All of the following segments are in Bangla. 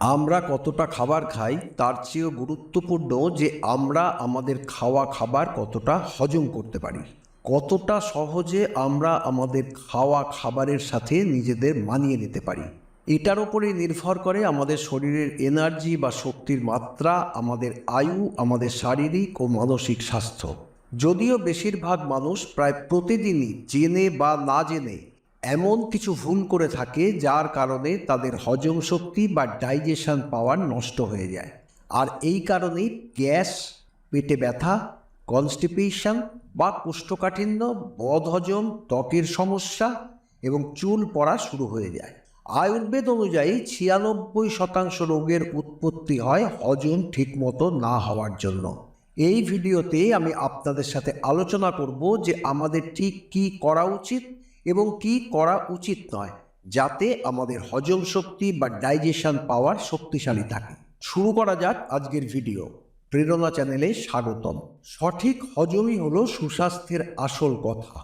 আমরা কতটা খাবার খাই তার চেয়েও গুরুত্বপূর্ণ যে আমরা আমাদের খাওয়া খাবার কতটা হজম করতে পারি। কতটা সহজে আমরা আমাদের খাওয়া খাবারের সাথে নিজেদের মানিয়ে নিতে পারি। এটার ওপরেই নির্ভর করে আমাদের শরীরের এনার্জি বা শক্তির মাত্রা, আমাদের আয়ু, আমাদের শারীরিক ও মানসিক স্বাস্থ্য। যদিও বেশিরভাগ মানুষ প্রায় প্রতিদিনই জেনে বা না জেনে এমন কিছু ভুল করে থাকে যার কারণে তাদের হজম শক্তি বা ডাইজেশন পাওয়ার নষ্ট হয়ে যায়। আর এই কারণেই গ্যাস, পেটে ব্যথা কনস্টিপেশন বা কোষ্ঠকাঠিন্য বদহজম ত্বকের সমস্যা এবং চুল পড়া শুরু হয়ে যায়। আয়ুর্বেদ অনুযায়ী ছিয়ানব্বই শতাংশ রোগের উৎপত্তি হয় হজম ঠিকমতো না হওয়ার জন্য। এই ভিডিওতে আমি আপনাদের সাথে আলোচনা করব যে আমাদের ঠিক কী করা উচিত এবং কি করা উচিত নয়, যাতে আমাদের হজম শক্তি বা ডাইজেশন পাওয়ার শক্তিশালী থাকে। শুরু করা যাক আজকের ভিডিও প্রেরণা চ্যানেলে স্বাগতম। সঠিক হজমই হলো সুস্বাস্থ্যের আসল কথা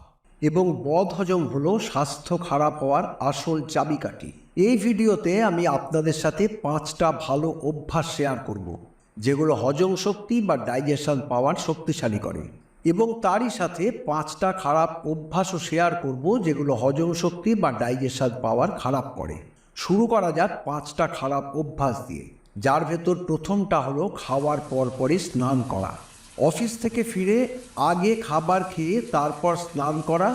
এবং বদ হজম হলো স্বাস্থ্য খারাপ হওয়ার আসল চাবিকাঠি। এই ভিডিওতে আমি আপনাদের সাথে পাঁচটা ভালো অভ্যাস শেয়ার করব, যেগুলো হজম শক্তি বা ডাইজেশন পাওয়ার শক্তিশালী করে। এবং তারই সাথে পাঁচটা খারাপ অভ্যাসও শেয়ার করব যেগুলো হজম শক্তি বা ডাইজেশন পাওয়ার খারাপ করে। শুরু করা যাক পাঁচটা খারাপ অভ্যাস দিয়ে, যার ভেতর প্রথমটা হলো খাওয়ার পর পরই স্নান করা। অফিস থেকে ফিরে আগে খাবার খেয়ে তারপর স্নান করা,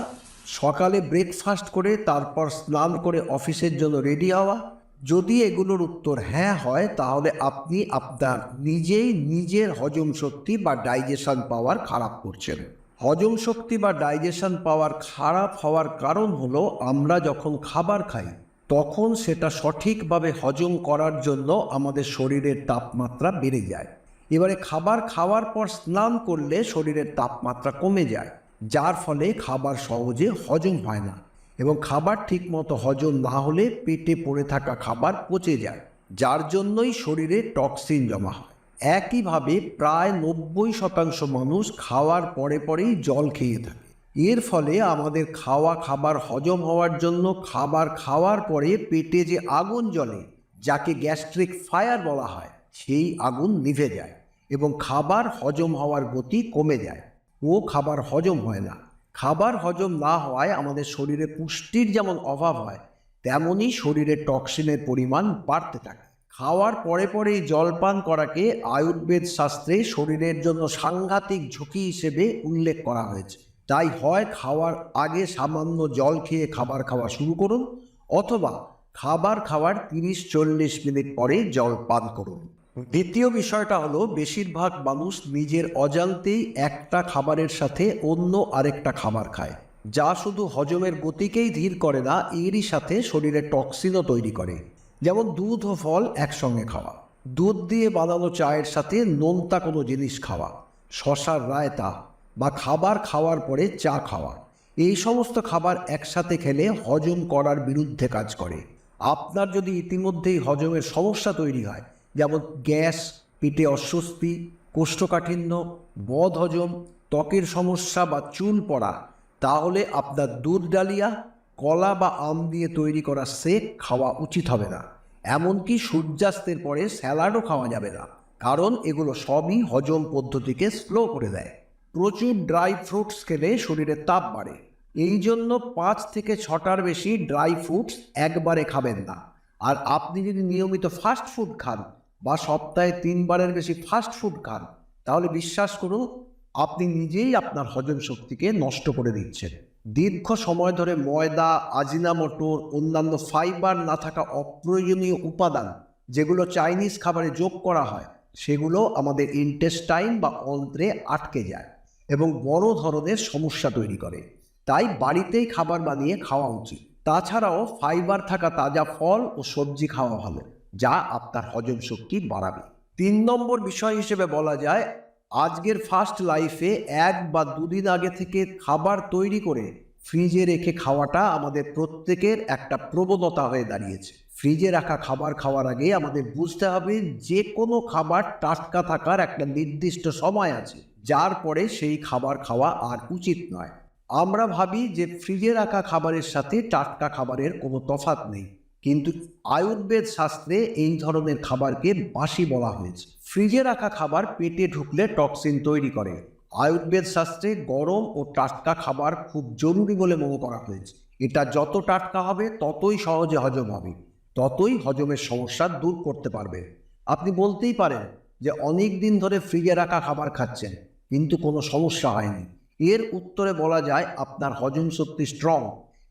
সকালে ব্রেকফাস্ট করে তারপর স্নান করে অফিসের জন্য রেডি হওয়া যদি এগুলোর উত্তর হ্যাঁ হয়, তাহলে আপনি আপনার নিজেই নিজের হজম শক্তি বা ডাইজেশন পাওয়ার খারাপ করছেন। হজম শক্তি বা ডাইজেশন পাওয়ার খারাপ হওয়ার কারণ হলো, আমরা যখন খাবার খাই, তখন সেটা সঠিকভাবে হজম করার জন্য আমাদের শরীরের তাপমাত্রা বেড়ে যায়। এবারে খাবার খাওয়ার পর স্নান করলে শরীরের তাপমাত্রা কমে যায়, যার ফলে খাবার সহজে হজম হয় না। এবং খাবার ঠিকমতো হজম না হলে পেটে পড়ে থাকা খাবার পচে যায়, যার জন্যই শরীরে টক্সিন জমা হয়। একইভাবে প্রায় নব্বই শতাংশ মানুষ খাওয়ার পরে পরেই জল খেয়ে থাকে। এর ফলে আমাদের খাওয়া খাবার হজম হওয়ার জন্য খাবার খাওয়ার পরে পেটে যে আগুন জ্বলে, যাকে গ্যাস্ট্রিক ফায়ার বলা হয়, সেই আগুন নিভে যায় এবং খাবার হজম হওয়ার গতি কমে যায়। ও খাবার হজম হয় না। খাবার হজম না হওয়ায় আমাদের শরীরে পুষ্টির যেমন অভাব হয়, তেমনই শরীরে টক্সিনের পরিমাণ বাড়তে থাকে। খাওয়ার পরে পরেই জলপান করাকে আয়ুর্বেদ শাস্ত্রে শরীরের জন্য সাংঘাতিক ঝুঁকি হিসেবে উল্লেখ করা হয়েছে। তাই হয় খাওয়ার আগে সামান্য জল খেয়ে খাবার খাওয়া শুরু করুন, অথবা খাবার খাওয়ার তিরিশ চল্লিশ মিনিট পরে জল পান করুন। দ্বিতীয় বিষয়টা হলো, বেশিরভাগ মানুষ নিজের অজান্তেই একটা খাবারের সাথে অন্য আরেকটা খাবার খায়। যা শুধু হজমের গতিকেই ধীর করে না, এরই সাথে শরীরে টক্সিনও তৈরি করে। যেমন দুধ ও ফল একসঙ্গে খাওয়া। দুধ দিয়ে বানানো চায়ের সাথে নোনতা কোনো জিনিস খাওয়া। শশার রায়তা বা খাবার খাওয়ার পরে চা খাওয়া। এই সমস্ত খাবার একসাথে খেলে হজম করার বিরুদ্ধে কাজ করে। আপনার যদি ইতিমধ্যেই হজমের সমস্যা তৈরি হয় যেমন গ্যাস, পেটে অস্বস্তি, কোষ্ঠকাঠিন্য বদ হজম ত্বকের সমস্যা বা চুল পড়া, তাহলে আপনার দুধ ডালিয়া, কলা বা আম দিয়ে তৈরি করা সেক খাওয়া উচিত হবে না। এমনকি সূর্যাস্তের পরে স্যালাডও খাওয়া যাবে না, কারণ এগুলো সবই হজম পদ্ধতিকে স্লো করে দেয়। প্রচুর ড্রাই ফ্রুটস খেলে শরীরে তাপ বাড়ে, এই জন্য পাঁচ থেকে ছটার বেশি ড্রাই ফ্রুটস একবারে খাবেন না। আর আপনি যদি নিয়মিত ফাস্ট ফুড খান বা সপ্তাহে তিনবারের বেশি ফাস্ট ফুড খান, তাহলে বিশ্বাস করুন, আপনি নিজেই আপনার হজম শক্তিকে নষ্ট করে দিচ্ছেন। দীর্ঘ সময় ধরে ময়দা আজিনামোটোর অন্যান্য ফাইবার না থাকা অপ্রয়োজনীয় উপাদান, যেগুলো চাইনিজ খাবারে যোগ করা হয়, সেগুলো আমাদের ইন্টেস্টাইন বা অন্ত্রে আটকে যায় এবং বড় ধরনের সমস্যা তৈরি করে। তাই বাড়িতেই খাবার বানিয়ে খাওয়া উচিত। তাছাড়াও ফাইবার থাকা তাজা ফল ও সবজি খাওয়া ভালো। যা আপনার হজম শক্তি বাড়াবে। তিন নম্বর বিষয় হিসেবে বলা যায়, আজকের ফার্স্ট লাইফে এক বা দুদিন আগে থেকে খাবার তৈরি করে ফ্রিজে রেখে খাওয়াটা আমাদের প্রত্যেকের একটা প্রবণতা হয়ে দাঁড়িয়েছে। ফ্রিজে রাখা খাবার খাওয়ার আগে আমাদের বুঝতে হবে যে কোনো খাবার টাটকা থাকার একটা নির্দিষ্ট সময় আছে, যার পরে সেই খাবার খাওয়া আর উচিত নয়। আমরা ভাবি যে ফ্রিজে রাখা খাবারের সাথে টাটকা খাবারের কোনো তফাৎ নেই। কিন্তু আয়ুর্বেদ শাস্ত্রে এই ধরনের খাবারকে বাসি বলা হয়েছে। ফ্রিজে রাখা খাবার পেটে ঢুকলে টক্সিন তৈরি করে। আয়ুর্বেদ শাস্ত্রে গরম ও টাটকা খাবার খুব জরুরি বলে মনে করা হয়েছে। এটা যত টাটকা হবে, ততই সহজে হজম হবে। ততই হজমের সমস্যা দূর করতে পারবে। আপনি বলতেই পারেন যে অনেক দিন ধরে ফ্রিজে রাখা খাবার খাচ্ছেন, কিন্তু কোনো সমস্যা হয়নি। এর উত্তরে বলা যায় আপনার হজম শক্তি স্ট্রং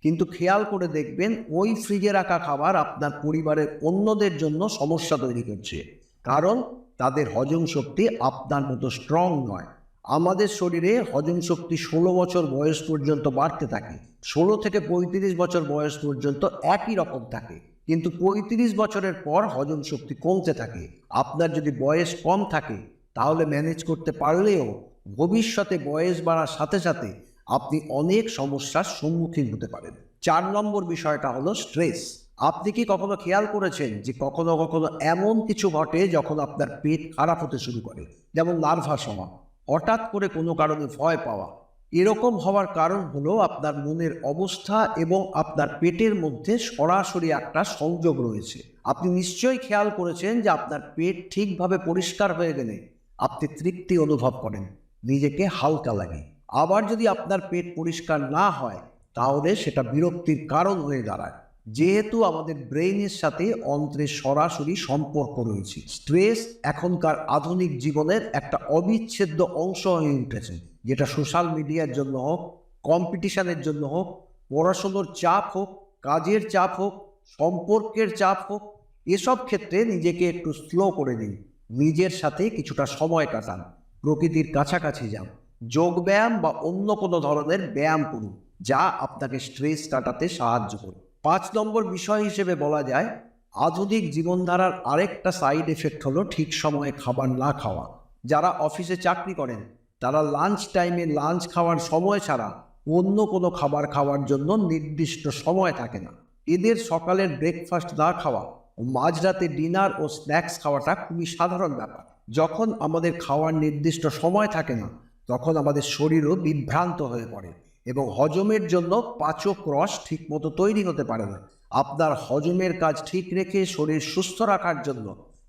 কিন্তু খেয়াল করে দেখবেন ওই ফ্রিজে রাখা খাবার আপনার পরিবারের অন্যদের জন্য সমস্যা তৈরি করছে। কারণ তাদের হজম শক্তি আপনার মতো স্ট্রং নয়। আমাদের শরীরে হজম শক্তি ষোলো বছর বয়স পর্যন্ত বাড়তে থাকে। ষোলো থেকে পঁয়ত্রিশ বছর বয়স পর্যন্ত একই রকম থাকে। কিন্তু পঁয়ত্রিশ বছরের পর হজম শক্তি কমতে থাকে। আপনার যদি বয়স কম থাকে, তাহলে ম্যানেজ করতে পারলেও ভবিষ্যতে বয়স বাড়ার সাথে সাথে আপনি অনেক সমস্যার সম্মুখীন হতে পারেন। চার নম্বর বিষয়টা হলো স্ট্রেস আপনি কি কখনো খেয়াল করেছেন যে কখনো কখনো এমন কিছু ঘটে যখন আপনার পেট খারাপ হতে শুরু করে? যেমন নার্ভাস হওয়া, হঠাৎ করে কোনো কারণে ভয় পাওয়া। এরকম হওয়ার কারণ হলো আপনার মনের অবস্থা এবং আপনার পেটের মধ্যে সরাসরি একটা সংযোগ রয়েছে। আপনি নিশ্চয়ই খেয়াল করেছেন যে আপনার পেট ঠিকভাবে পরিষ্কার হয়ে গেলে আপনি তৃপ্তি অনুভব করেন, নিজেকে হালকা লাগে। আবার যদি আপনার পেট পরিষ্কার না হয়, তাহলে সেটা বিরক্তির কারণ হয়ে দাঁড়ায়। যেহেতু আমাদের ব্রেইনের সাথে অন্ত্রের সরাসরি সম্পর্ক রয়েছে। স্ট্রেস এখনকার আধুনিক জীবনের একটা অবিচ্ছেদ্য অংশ হয়ে উঠেছে, যেটা সোশ্যাল মিডিয়ার জন্য হোক, কম্পিটিশনের জন্য হোক, পড়াশুনোর চাপ হোক, কাজের চাপ হোক, সম্পর্কের চাপ হোক, এসব ক্ষেত্রে নিজেকে একটু স্লো করে দিন নিজের সাথে কিছুটা সময় কাটান। প্রকৃতির কাছাকাছি যান। যোগব্যায়াম বা অন্য কোনো ধরনের ব্যায়াম করুন, যা আপনাকে স্ট্রেস কাটাতে সাহায্য করবে পাঁচ নম্বর বিষয় হিসেবে বলা যায়, আধুনিক জীবনধারার আরেকটা সাইড এফেক্ট হলো ঠিক সময়ে খাবার না খাওয়া। যারা অফিসে চাকরি করেন, তারা লাঞ্চ টাইমে লাঞ্চ খাওয়ার সময় ছাড়া অন্য কোনো খাবার খাওয়ার জন্য নির্দিষ্ট সময় থাকে না। এদের সকালের ব্রেকফাস্ট না খাওয়া মাঝরাতে ডিনার ও স্ন্যাক্স খাওয়াটা খুবই সাধারণ ব্যাপার। যখন আমাদের খাওয়ার নির্দিষ্ট সময় থাকে না তখন আমাদের শরীরও বিভ্রান্ত হয়ে পড়ে এবং হজমের জন্য পাচক রস ঠিকমতো তৈরি হতে পারে না। আপনার হজমের কাজ ঠিক রেখে শরীর সুস্থ রাখার জন্য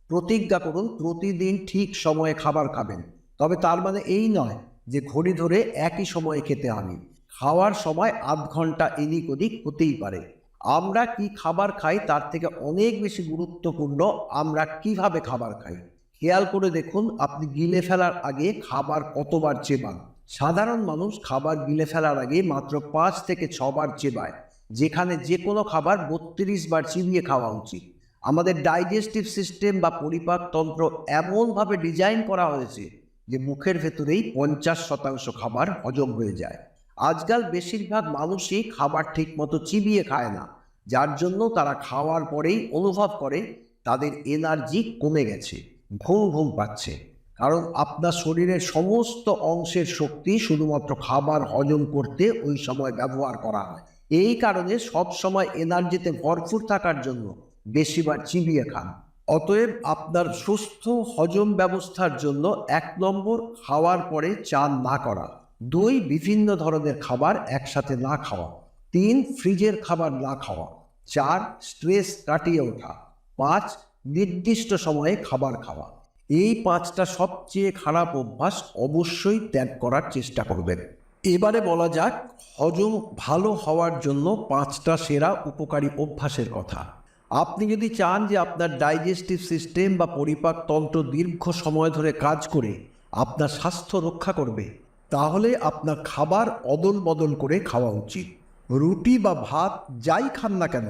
প্রতিজ্ঞা করুন, প্রতিদিন ঠিক সময়ে খাবার খাবেন। তবে তার মানে এই নয় যে ঘড়ি ধরে একই সময়ে খেতে হবে। খাওয়ার সময় আধ ঘণ্টা এদিক ওদিক হতেই পারে। আমরা কি খাবার খাই তার থেকে অনেক বেশি গুরুত্বপূর্ণ আমরা কীভাবে খাবার খাই। খেয়াল করে দেখুন, আপনি গিলে ফেলার আগে খাবার কতবার চেবান। সাধারণ মানুষ খাবার গিলে ফেলার আগে মাত্র পাঁচ থেকে ছবার চেবায়, যেখানে যে কোনো খাবার বত্রিশ বার চিবিয়ে খাওয়া উচিত। আমাদের ডাইজেস্টিভ সিস্টেম বা পরিপাক তন্ত্র এমনভাবে ডিজাইন করা হয়েছে যে মুখের ভেতরেই পঞ্চাশ শতাংশ খাবার হজম হয়ে যায়। আজকাল বেশিরভাগ মানুষই খাবার ঠিকমতো চিবিয়ে খায় না, যার জন্য তারা খাওয়ার পরেই অনুভব করে তাদের এনার্জি কমে গেছে। ঘুম ঘুম পাচ্ছে। কারণ আপনার শরীরের সমস্ত অংশের শক্তি শুধুমাত্র খাবার হজম করতে ওই সময় ব্যবহার করা হয়। এই কারণে সব সময় এনার্জিতে ভরপুর থাকার জন্য বেশিবার চিবিয়ে খান। অতএব আপনার সুস্থ হজম ব্যবস্থার জন্য এক নম্বর খাওয়ার পরে চান না করা। দুই, বিভিন্ন ধরনের খাবার একসাথে না খাওয়া। তিন, ফ্রিজের খাবার না খাওয়া। চার, স্ট্রেস কাটিয়ে ওঠা। পাঁচ নির্দিষ্ট সময়ে খাবার খাওয়া। এই পাঁচটা সবচেয়ে খারাপ অভ্যাস অবশ্যই ত্যাগ করার চেষ্টা করবেন। এবারে বলা যাক, হজম ভালো হওয়ার জন্য পাঁচটা সেরা উপকারী অভ্যাসের কথা। আপনি যদি চান যে আপনার ডাইজেস্টিভ সিস্টেম বা পরিপাক তন্ত্র দীর্ঘ সময় ধরে কাজ করে আপনার স্বাস্থ্য রক্ষা করবে, তাহলে আপনার খাবার অদল বদল করে খাওয়া উচিত। রুটি বা ভাত যাই খান না কেন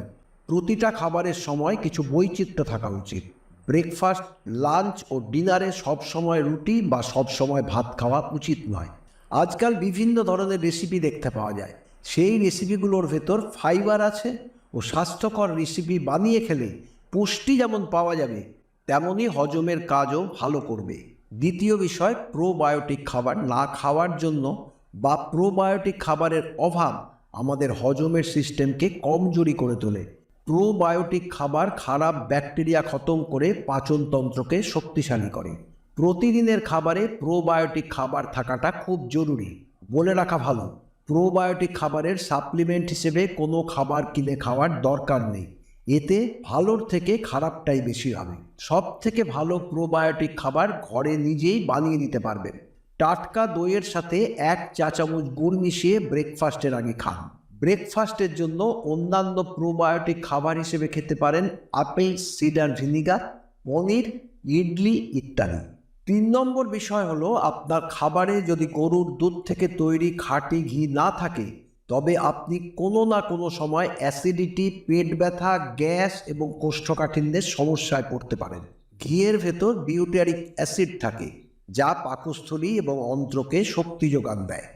প্রতিটা খাবারের সময় কিছু বৈচিত্র্য থাকা উচিত। ব্রেকফাস্ট, লাঞ্চ ও ডিনারে সব সময় রুটি বা সব সময় ভাত খাওয়া উচিত নয়। আজকাল বিভিন্ন ধরনের রেসিপি দেখতে পাওয়া যায়। সেই রেসিপিগুলোর ভেতর ফাইবার আছে ও স্বাস্থ্যকর রেসিপি বানিয়ে খেলে পুষ্টি যেমন পাওয়া যাবে, তেমনই হজমের কাজও ভালো করবে। দ্বিতীয় বিষয় প্রোবায়োটিক খাবার না খাওয়ার জন্য বা প্রোবায়োটিক খাবারের অভাব আমাদের হজমের সিস্টেমকে কমজোরি করে তোলে। প্রোবায়োটিক খাবার খারাপ ব্যাকটেরিয়া খতম করে পাচনতন্ত্রকে শক্তিশালী করে। প্রতিদিনের খাবারে প্রোবায়োটিক খাবার থাকাটা খুব জরুরি। বলে রাখা ভালো, প্রোবায়োটিক খাবারের সাপ্লিমেন্ট হিসেবে কোনো খাবার কিনে খাওয়ার দরকার নেই। এতে ভালোর থেকে খারাপটাই বেশি হবে। সব থেকে ভালো প্রোবায়োটিক খাবার ঘরে নিজেই বানিয়ে নিতে পারবেন। টাটকা দইয়ের সাথে এক চা চামচ গুড় মিশিয়ে ব্রেকফাস্টের আগে খান। ব্রেকফাস্টের জন্য অন্যান্য প্রোবায়োটিক খাবার হিসেবে খেতে পারেন apple cider vinegar, paneer, idli ইত্যাদি। তিন নম্বর বিষয় হলো আপনার খাবারে যদি গরুর দুধ থেকে তৈরি খাঁটি ঘি না থাকে, তবে আপনি কোনো না কোনো সময় অ্যাসিডিটি, পেট ব্যথা, গ্যাস এবং কোষ্ঠকাঠিন্যের সমস্যায় পড়তে পারেন। ঘিয়ের ভেতর বিউটারিক অ্যাসিড থাকে, যা পাকস্থলী এবং অন্ত্রকে শক্তি যোগান দেয়।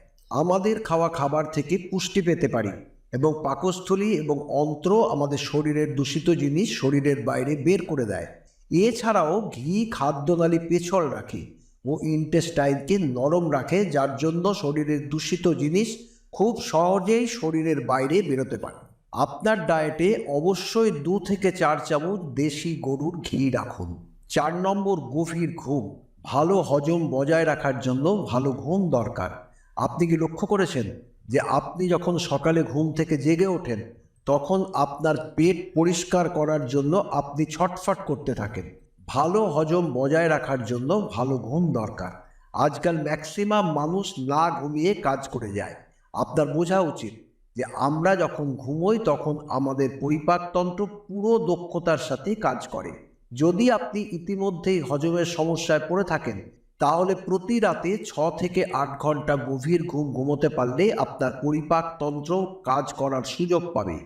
আমাদের খাওয়া খাবার থেকে পুষ্টি পেতে পারি এবং পাকস্থলী এবং অন্ত্র আমাদের শরীরের দূষিত জিনিস শরীরের বাইরে বের করে দেয়। এছাড়াও ঘি, খাদ্যনালী পেছল রাখে ও ইন্টেস্টাইনকে নরম রাখে, যার জন্য শরীরের দূষিত জিনিস খুব সহজেই শরীরের বাইরে বেরোতে পারে। আপনার ডায়েটে অবশ্যই দু থেকে চার চামচ দেশি গরুর ঘি রাখুন। চার নম্বর গভীর ঘুম, ভালো হজম বজায় রাখার জন্য ভালো ঘুম দরকার। আপনি কি লক্ষ্য করেছেন যে আপনি যখন সকালে ঘুম থেকে জেগে ওঠেন, তখন আপনার পেট পরিষ্কার করার জন্য আপনি ছটফট করতে থাকেন? ভালো হজম বজায় রাখার জন্য ভালো ঘুম দরকার। আজকাল ম্যাক্সিমাম মানুষ না ঘুমিয়ে কাজ করে যায়। আপনার বোঝা উচিত যে আমরা যখন ঘুমোই, তখন আমাদের পরিপাকতন্ত্র পুরো দক্ষতার সাথে কাজ করে। যদি আপনি ইতিমধ্যেই হজমের সমস্যায় পড়ে থাকেন তাহলে প্রতি রাতে ছ থেকে আট ঘণ্টা গভীর ঘুম ঘুমোতে পারলে আপনার পরিপাকতন্ত্র কাজ করার সুযোগ পাবে।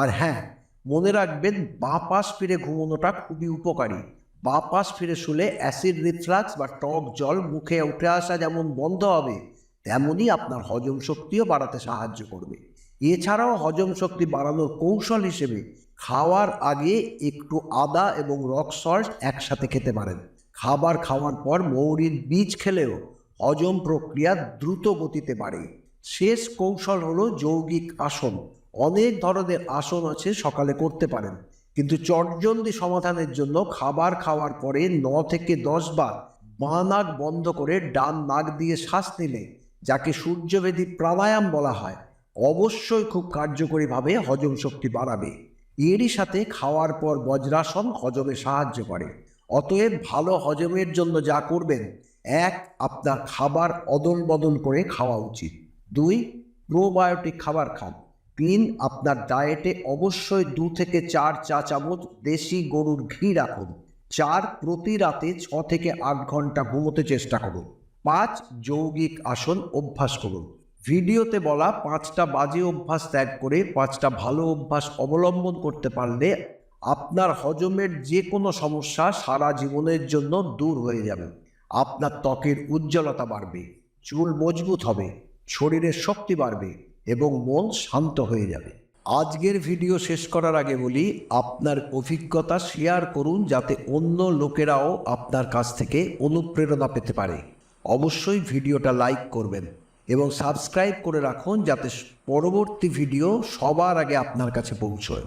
আর হ্যাঁ মনে রাখবেন বাঁ পাশ ফিরে ঘুমোনোটা খুবই উপকারী। বাঁ পাশ ফিরে শুলে অ্যাসিড রিফ্লাক্স বা টক জল মুখে উঠে আসা যেমন বন্ধ হবে, তেমনই আপনার হজম শক্তিও বাড়াতে সাহায্য করবে। এছাড়াও হজম শক্তি বাড়ানোর কৌশল হিসেবে খাওয়ার আগে একটু আদা এবং রক সল্ট একসাথে খেতে পারেন। খাবার খাওয়ার পর মৌরির বীজ খেলেও হজম প্রক্রিয়া দ্রুত গতিতে বাড়ে। শেষ কৌশল হলো যৌগিক আসন। অনেক ধরনের আসন আছে সকালে করতে পারেন। কিন্তু চটজলদি সমাধানের জন্য খাবার খাওয়ার পরে ন থেকে দশ বার বাঁ নাক বন্ধ করে ডান নাক দিয়ে শ্বাস নিলে, যাকে সূর্যবেদী প্রাণায়াম বলা হয়, অবশ্যই খুব কার্যকরীভাবে হজম শক্তি বাড়াবে। এরই সাথে খাওয়ার পর বজ্রাসন হজমে সাহায্য করে। অতএব ভালো হজমের জন্য যা করবেন, এক, আপনার খাবার অদল বদল করে খাওয়া উচিত। দুই, প্রোবায়োটিক খাবার খান। তিন, আপনার ডায়েটে অবশ্যই দু থেকে চার চা চামচ দেশি গরুর ঘি রাখুন। চার, প্রতি রাতে ছ থেকে আট ঘণ্টা ঘুমোতে চেষ্টা করুন। পাঁচ, যৌগিক আসন অভ্যাস করুন। ভিডিওতে বলা পাঁচটা বাজে অভ্যাস ত্যাগ করে পাঁচটা ভালো অভ্যাস অবলম্বন করতে পারলে আপনার হজমের যে কোনো সমস্যা সারা জীবনের জন্য দূর হয়ে যাবে। আপনার ত্বকের উজ্জ্বলতা বাড়বে, চুল মজবুত হবে, শরীরের শক্তি বাড়বে এবং মন শান্ত হয়ে যাবে। আজকের ভিডিও শেষ করার আগে বলি, আপনার অভিজ্ঞতা শেয়ার করুন যাতে অন্য লোকেরাও আপনার কাছ থেকে অনুপ্রেরণা পেতে পারে। অবশ্যই ভিডিওটা লাইক করবেন এবং সাবস্ক্রাইব করে রাখুন যাতে পরবর্তী ভিডিও সবার আগে আপনার কাছে পৌঁছয়।